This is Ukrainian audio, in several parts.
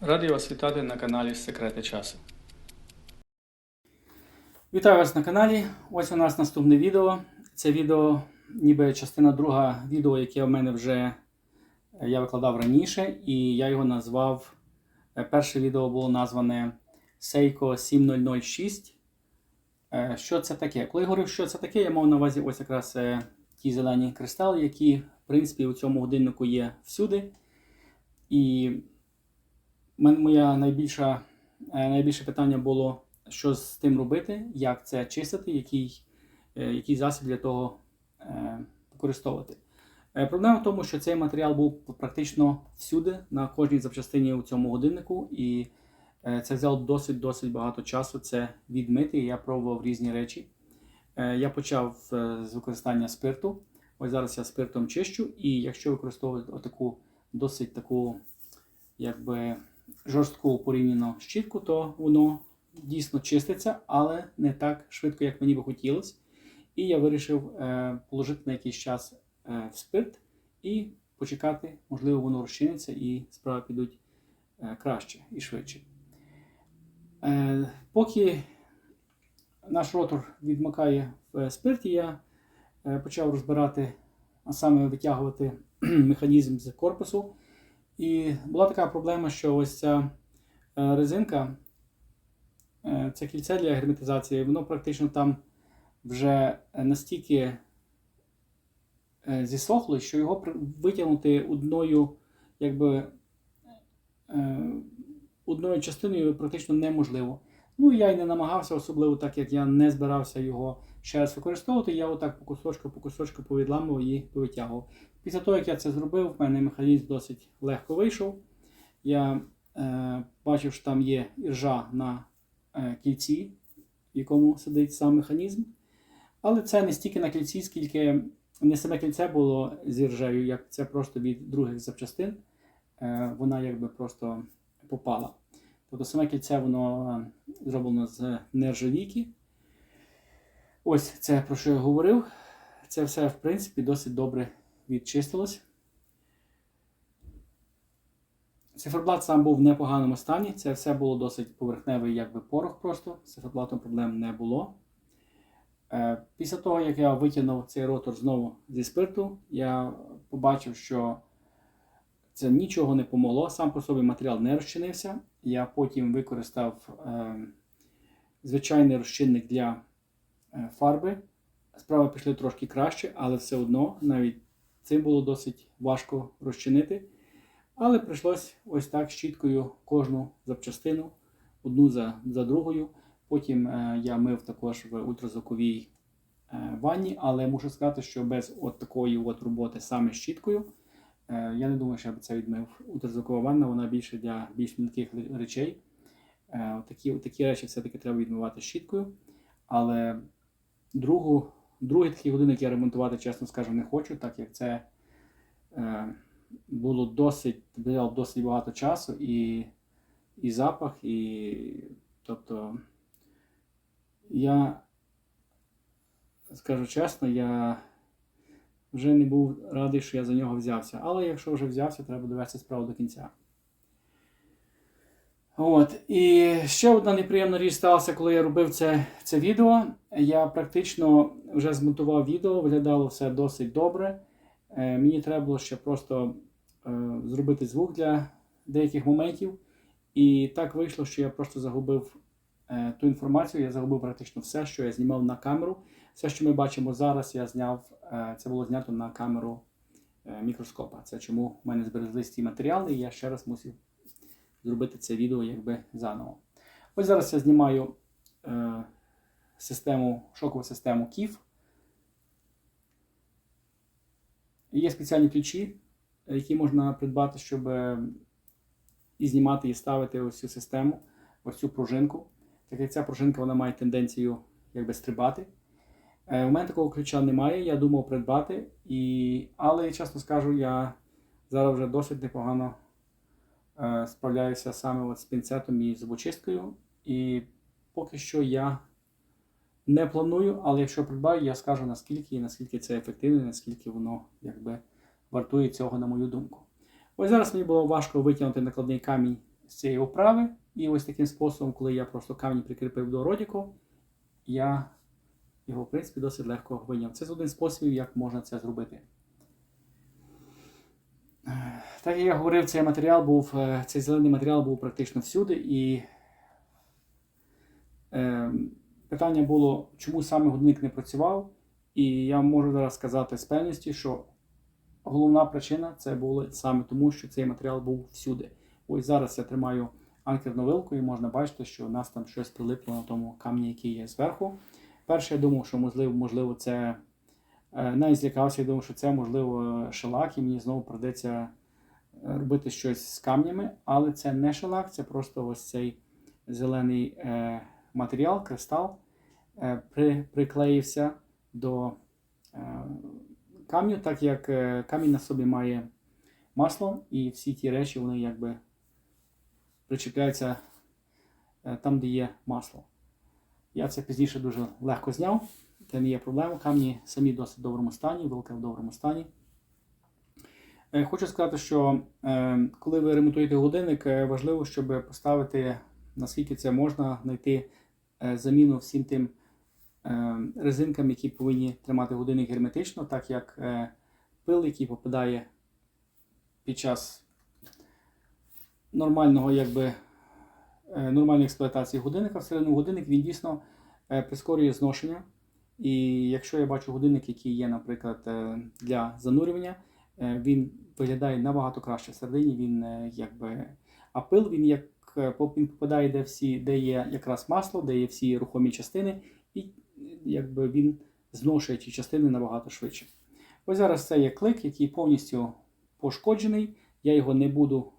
Радий вас вітати на каналі Секрети часу. Вітаю вас на каналі. Ось у нас наступне відео. Це відео, ніби частина друга відео, яке в мене вже е, я викладав раніше, і я його назвав. е, Перше відео було назване Seiko 7006. Е, Що це таке? Коли я говорив, що це таке, я мав на увазі ось якраз ті зелені кристали, які, в принципі, у цьому годиннику є всюди. І мен- моя найбільша, е, найбільше питання було, що з тим робити, як це чистити, який, е, який засіб для того е, використовувати. Е, Проблема в тому, що цей матеріал був практично всюди, на кожній запчастині у цьому годиннику, і це взяло досить-досить багато часу це відмити. Я пробував різні речі. Я почав з використання спирту. Ось зараз я спиртом чищу, і якщо використовувати отаку досить таку, якби жорстку порівняно щітку, то воно дійсно чиститься, але не так швидко, як мені би хотілося. І я вирішив е, положити на якийсь час е, в спирт і почекати, можливо, воно розчиниться і справи підуть е, краще і швидше. Е, поки наш ротор відмикає в спирті, я е, почав розбирати, а саме витягувати механізм з корпусу. І була така проблема, що ось ця е, резинка, е, це кільце для герметизації, воно практично там вже настільки е, зісохло, що його витягнути одною, якби, одною частиною практично неможливо. Ну, я й не намагався, особливо так як я не збирався його ще раз використовувати, я отак по кусочку, по кусочку повідламував і повитягував. Після того, як я це зробив, в мене механізм досить легко вийшов. Я е, бачив, що там є іржа на е, кільці, в якому сидить сам механізм. Але це не стільки на кільці, скільки не саме кільце було з іржею, як це просто від других запчастин. Е, вона якби просто попала. Тобто саме кільце воно е, зроблено з нержавійки. Ось це про що я говорив. Це все, в принципі, досить добре відчистилось. Циферблат сам був в непоганому стані. Це все було досить поверхневий, якби порох просто. З циферблатом проблем не було. Е, Після того, як я витягнув цей ротор знову зі спирту, я побачив, що це нічого не помогло. Сам по собі матеріал не розчинився. Я потім використав е, звичайний розчинник для е, фарби. Справи пішли трошки краще, але все одно навіть цим було досить важко розчинити. Але прийшлось ось так щіткою кожну запчастину, одну за, за другою. Потім е, я мив також в ультразвуковій е, ванні, але мушу сказати, що без от такої от роботи саме щіткою, е, я не думаю, що я б це відмив. Ультразвукова ванна вона більше для більш мілких речей. Е, такі, такі речі все-таки треба відмивати щіткою. Але другу, другий такий годинник я ремонтувати, чесно скажу, не хочу, так як це е, було досить, було досить багато часу і, і запах, і тобто я скажу чесно, я вже не був радий, що я за нього взявся. Але якщо вже взявся, треба довести справу до кінця. От. І ще одна неприємна річ сталася, коли я робив це, це відео. Я практично вже змонтував відео, виглядало все досить добре. Е, мені треба було ще просто е, зробити звук для деяких моментів. І так вийшло, що я просто загубив е, ту інформацію, я загубив практично все, що я знімав на камеру. Все, що ми бачимо зараз, я зняв, е, це було знято на камеру е, мікроскопа. Це чому в мене збереглись ці матеріали, і я ще раз мусив зробити це відео якби заново. Ось зараз я знімаю е, систему, шокову систему KIF. Є спеціальні ключі, які можна придбати, щоб е, і знімати, і ставити ось цю систему, ось цю пружинку. Так як ця пружинка вона має тенденцію якби стрибати. Е, у мене такого ключа немає, я думав придбати, і... але чесно скажу, я зараз вже досить непогано справляюся саме от з пінцетом і зубочисткою. І поки що я не планую, але якщо придбаю, я скажу наскільки і наскільки це ефективно, і наскільки воно якби вартує цього, на мою думку. Ось зараз мені було важко витягнути накладний камінь з цієї оправи. І ось таким способом, коли я просто камінь прикріпив до родіку, я його, в принципі, досить легко виняв. Це один з способів, як можна це зробити. Так як я говорив, цей матеріал був, е, цей зелений матеріал був практично всюди. І е, питання було, чому саме годинник не працював. І я можу зараз сказати з певністю, що головна причина це було саме тому, що цей матеріал був всюди. Ось зараз я тримаю анкерну вилку і можна бачити, що у нас там щось прилипло на тому камні, який є зверху. Перше, я думав, що можливо, можливо це е, навіть злякався, я думав, що це можливо шелак, і мені знову придеться робити щось з камнями, але це не шелак, це просто ось цей зелений е, матеріал, кристал, е, при, приклеївся до е, камню, так як е, камінь на собі має масло, і всі ті речі вони якби причіпляються е, там, де є масло. Я це пізніше дуже легко зняв, це не є проблема. Камні самі в досить доброму стані, вилка в доброму стані. Е, Хочу сказати, що е, коли ви ремонтуєте годинник, е, важливо, щоб поставити, наскільки це можна, знайти заміну всім тим резинкам, які повинні тримати годинник герметично, так як пил, який попадає під час нормального, якби, нормальної експлуатації годинника всередину годинник, він дійсно прискорює зношення. І якщо я бачу годинник, який є, наприклад, для занурювання, він виглядає набагато краще всередині. Він е, якби. А пил він як е, він попадає, де всі, де є якраз масло, де є всі рухомі частини, і якби він зношує ті частини набагато швидше. Ось зараз це є клик, який повністю пошкоджений. Я його не буду,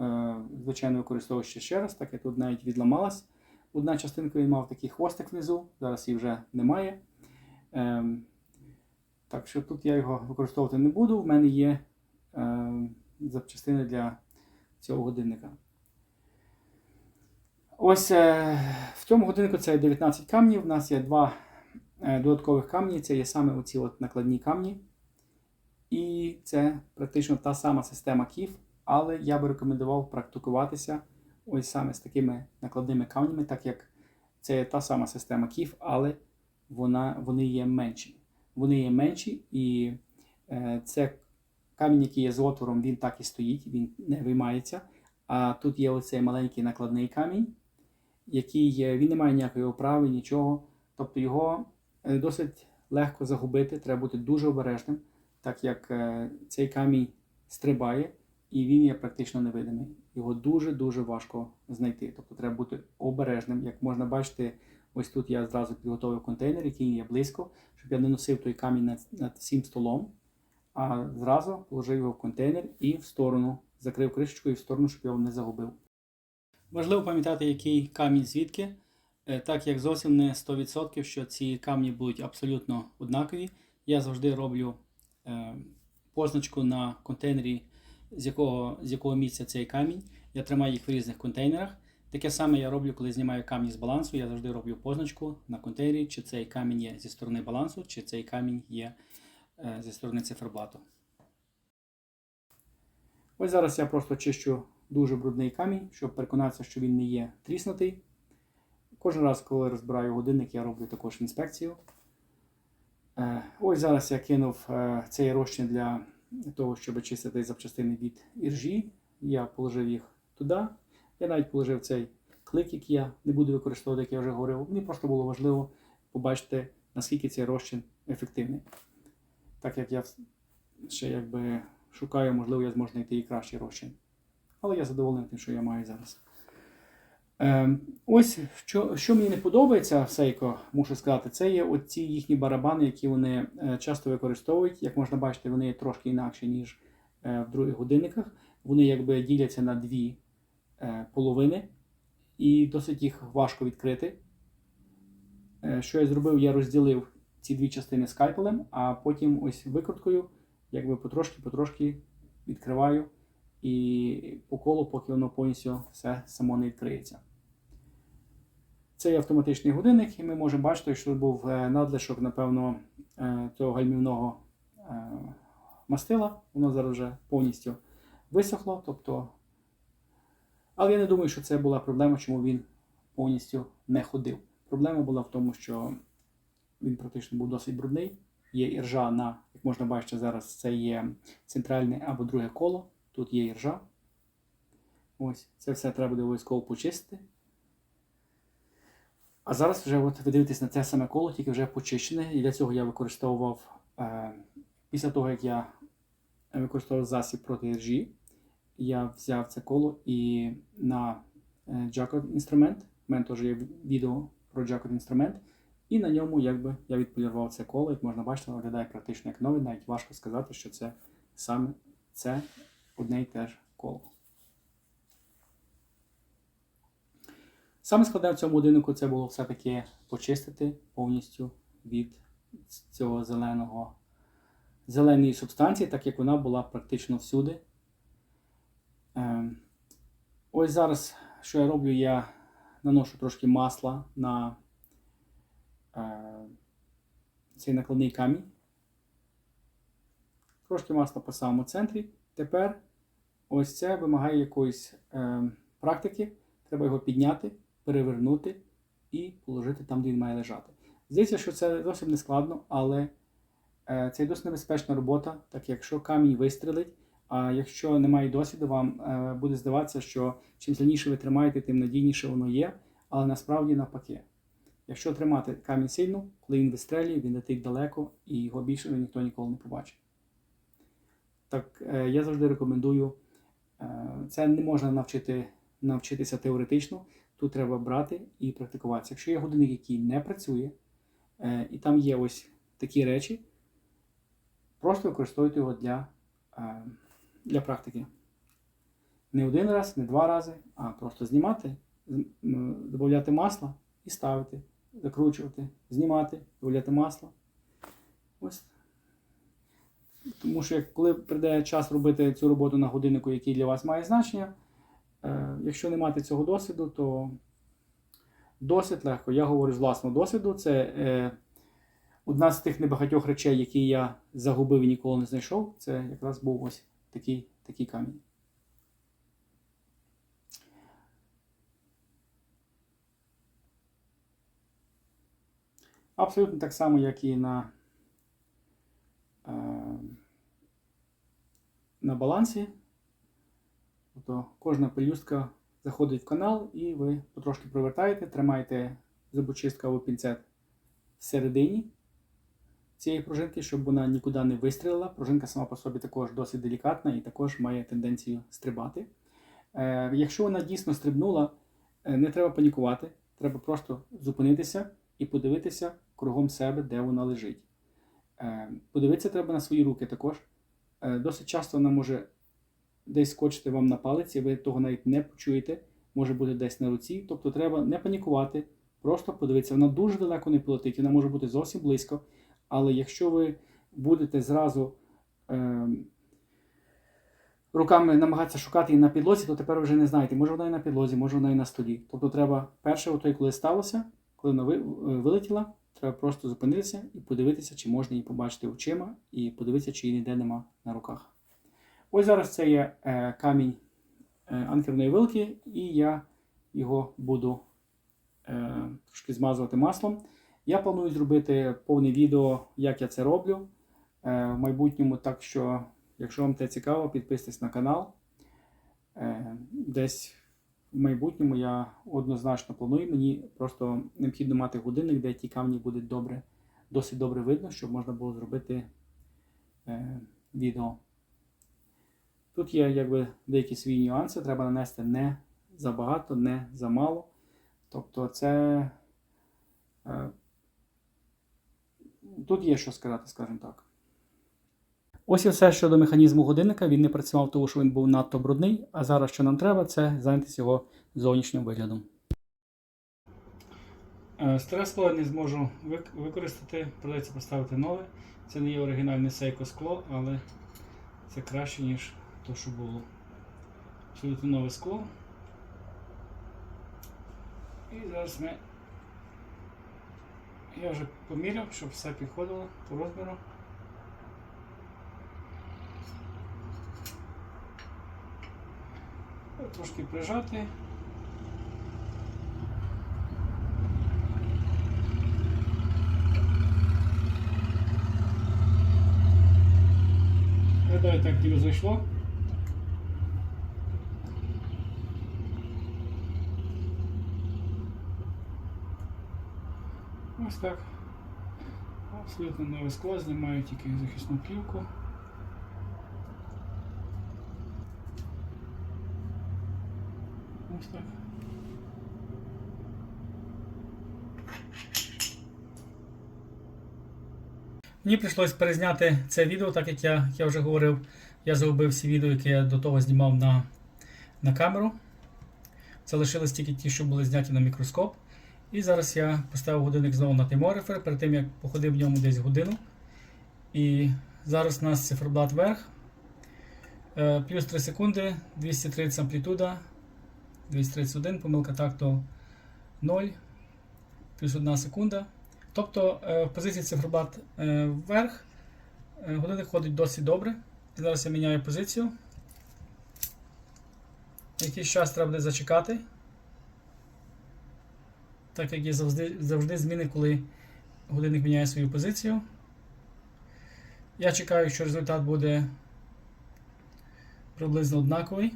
е, звичайно, використовувати ще, раз, так як тут навіть відламалась. Одна частинка він мав такий хвостик внизу, зараз її вже немає. Ем, так що тут я його використовувати не буду. В мене є запчастини для цього годинника. Ось е, в цьому годиннику це 19 камнів. У нас є два е, додаткових камні. Це є саме оці от накладні камні. І це практично та сама система KIF, але я би рекомендував практикуватися ось саме з такими накладними камнями, так як це та сама система KIF, але вона, вони є менші. Вони є менші, і е, це камінь, який є з отвором, він так і стоїть, він не виймається. А тут є оцей маленький накладний камінь, який він не має ніякої оправи, нічого. Тобто його е, досить легко загубити, треба бути дуже обережним, так як е, цей камінь стрибає і він є практично невидимий. Його дуже-дуже важко знайти. Тобто треба бути обережним. Як можна бачити, ось тут я зразу підготовив контейнер, який є близько, щоб я не носив той камінь над, над всім столом, а зразу положив його в контейнер і в сторону, закрив кришечкою в сторону, щоб його не загубив. Важливо пам'ятати, який камінь звідки, е, так як зовсім не 100%, що ці камні будуть абсолютно однакові. Я завжди роблю е, позначку на контейнері, з якого, з якого місця цей камінь. Я тримаю їх в різних контейнерах. Таке саме я роблю, коли знімаю камні з балансу. Я завжди роблю позначку на контейнері, чи цей камінь є зі сторони балансу, чи цей камінь є зі сторони циферблату. Ось зараз я просто чищу дуже брудний камінь, щоб переконатися, що він не є тріснутий. Кожен раз, коли розбираю годинник, я роблю також інспекцію. Е, Ось зараз я кинув е, цей розчин для того, щоб чистити запчастини від іржі. Я положив їх туди. Я навіть положив цей клик, який я не буду використовувати, як я вже говорив. Мені просто було важливо побачити, наскільки цей розчин ефективний. Так як я ще якби шукаю, можливо, я зможу знайти і кращий розчин. Але я задоволений тим, що я маю зараз. Ем, ось що, що мені не подобається Seiko, мушу сказати, це є оці їхні барабани, які вони е, часто використовують. Як можна бачити, вони трошки інакші, ніж е, в других годинниках. Вони якби діляться на дві е, половини, і досить їх важко відкрити. Що я зробив? Я розділив ці дві частини скальпелем, а потім ось викруткою, якби потрошки-потрошки відкриваю і по колу, поки воно повністю все само не відкриється. Це є автоматичний годинник, і ми можемо бачити, що був е, надлишок, напевно, е, цього гальмівного е, мастила. Воно зараз вже повністю висохло, тобто Але я не думаю, що це була проблема, чому він повністю не ходив. Проблема була в тому, що він практично був досить брудний. Є іржа на, як можна бачити зараз, це є центральне або друге коло. Тут є іржа. Ось, це все треба буде обов'язково почистити. А зараз вже от ви дивитесь на це саме коло, тільки вже почищене. І для цього я використовував, е, після того, як я використовував засіб проти іржі, я взяв це коло і на Джакот інструмент. У мене теж є відео про Джакот інструмент. І на ньому якби я відполірував це коло, як можна бачити, виглядає практично як нове, навіть важко сказати, що це саме це одне й те ж коло. Саме складне в цьому будинку це було все-таки почистити повністю від цього зеленого зеленої субстанції, так як вона була практично всюди. Ем, Ось зараз, що я роблю, я наношу трошки масла на цей накладний камінь. Трошки масла по самому центрі. Тепер ось це вимагає якоїсь е, практики. Треба його підняти, перевернути і положити там, де він має лежати. Здається, що це зовсім не складно, але е, це досить небезпечна робота, так якщо камінь вистрелить, а якщо немає досвіду, вам е, буде здаватися, що чим сильніше ви тримаєте, тим надійніше воно є, але насправді навпаки. Якщо тримати камінь сильно, коли він вистрелює, він летить далеко і його більше ніхто ніколи не побачить. Так, е, я завжди рекомендую. е, Це не можна навчити, навчитися теоретично. Тут треба брати і практикуватися. Якщо є годинник, який не працює, е, і там є ось такі речі, просто використовуйте його для, для практики. Не один раз, не два рази, а просто знімати, додати масло і ставити, закручувати, знімати, додати масло. Ось. Тому що коли прийде час робити цю роботу на годиннику, який для вас має значення, е, якщо не мати цього досвіду, то досить легко. Я говорю з власного досвіду. Це е, одна з тих небагатьох речей, які я загубив і ніколи не знайшов. Це якраз був ось такий, такий камінь. Абсолютно так само, як і на, е, на балансі. Тобто кожна пелюстка заходить в канал і ви потрошки провертаєте, тримаєте зубочистка або пінцет всередині цієї пружинки, щоб вона нікуди не вистрілила. Пружинка сама по собі також досить делікатна і також має тенденцію стрибати. Е, якщо вона дійсно стрибнула, е, не треба панікувати, треба просто зупинитися і подивитися кругом себе, де вона лежить. Е, Подивитися треба на свої руки також. Е, Досить часто вона може десь скочити вам на палиці, ви того навіть не почуєте, може бути десь на руці. Тобто треба не панікувати, просто подивитися. Вона дуже далеко не полетить, вона може бути зовсім близько. Але якщо ви будете зразу е, руками намагатися шукати її на підлозі, то тепер вже не знаєте, може вона і на підлозі, може вона і на столі. Тобто треба перше, коли сталося, коли вона е, вилетіла, треба просто зупинитися і подивитися, чи можна її побачити очима, і подивитися, чи її ніде нема на руках. Ось зараз це є е, камінь е, анкерної вилки, і я його буду трошки змазувати маслом. Я планую зробити повне відео, як я це роблю в майбутньому. Так що, якщо вам це цікаво, підписуйтесь на канал. Десь в майбутньому я однозначно планую. Мені просто необхідно мати годинник, де ті камні будуть добре, досить добре видно, щоб можна було зробити е, відео. Тут є якби деякі свої нюанси, треба нанести не забагато, не замало. Тобто це. е, Тут є що сказати, скажімо так. Ось і все щодо механізму годинника. Він не працював, тому що він був надто брудний. А зараз, що нам треба, це зайнятися його зовнішнім виглядом. Е, Старе скло не зможу використати, придеться поставити нове. Це не є оригінальне сейко скло, але це краще, ніж то, що було. Абсолютно нове скло. І зараз ми. Я вже поміряв, щоб все підходило по розміру. Трошки прижати. Гадаю, так ніби зайшло. Ось так. Абсолютно нове скло, знімаю тільки захисну плівку. Ось так. Мені прийшлось перезняти це відео, так як я, як я вже говорив, я загубив всі відео, які я до того знімав на, на камеру. Залишились тільки ті, що були зняті на мікроскоп. І зараз я поставив годинник знову на тайморифер, перед тим як походив в ньому десь годину. І зараз у нас циферблат вверх. Е, Плюс 3 секунди, 230 амплітуда, 231, помилка такту 0, плюс 1 секунда. Тобто е, в позиції циферблат е, вверх е, годинник ходить досить добре. Зараз я міняю позицію. Якийсь час треба буде зачекати. Так як є завжди, завжди зміни, коли годинник міняє свою позицію. Я чекаю, що результат буде приблизно однаковий.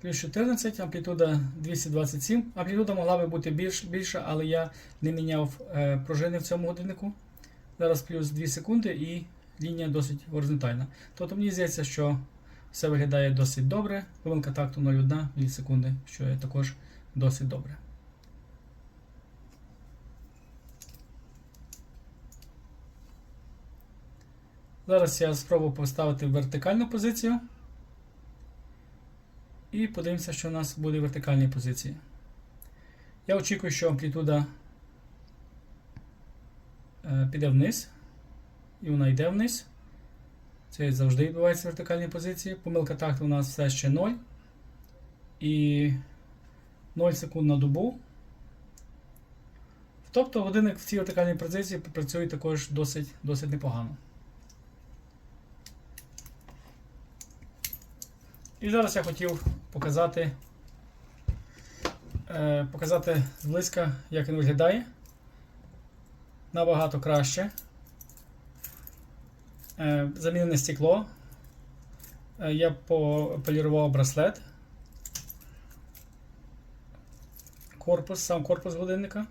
Плюс 14, амплітуда 227. Амплітуда могла би бути більш, більша, але я не міняв е, пружини в цьому годиннику. Зараз плюс 2 секунди і лінія досить горизонтальна. Тобто мені здається, що все виглядає досить добре. Помилка такту 0,1 мілісекунди, що є також досить добре. Зараз я спробую поставити вертикальну позицію. І подивимося, що у нас буде в вертикальній позиції. Я очікую, що амплітуда е, піде вниз. І вона йде вниз. Це завжди відбувається в вертикальній позиції. Помилка такту у нас все ще 0. І 0 секунд на добу. Тобто годинник в цій вертикальній позиції працює також досить, досить непогано. І зараз я хотів показати, е, показати зблизька, як він виглядає. Набагато краще. Е, замінене стекло. Е, я пополірував браслет. Корпус, сам корпус годинника.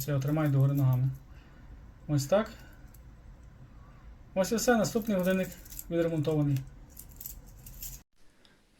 Це я тримаю догори ногами. Ось так. Ось і все. Наступний годинник відремонтований.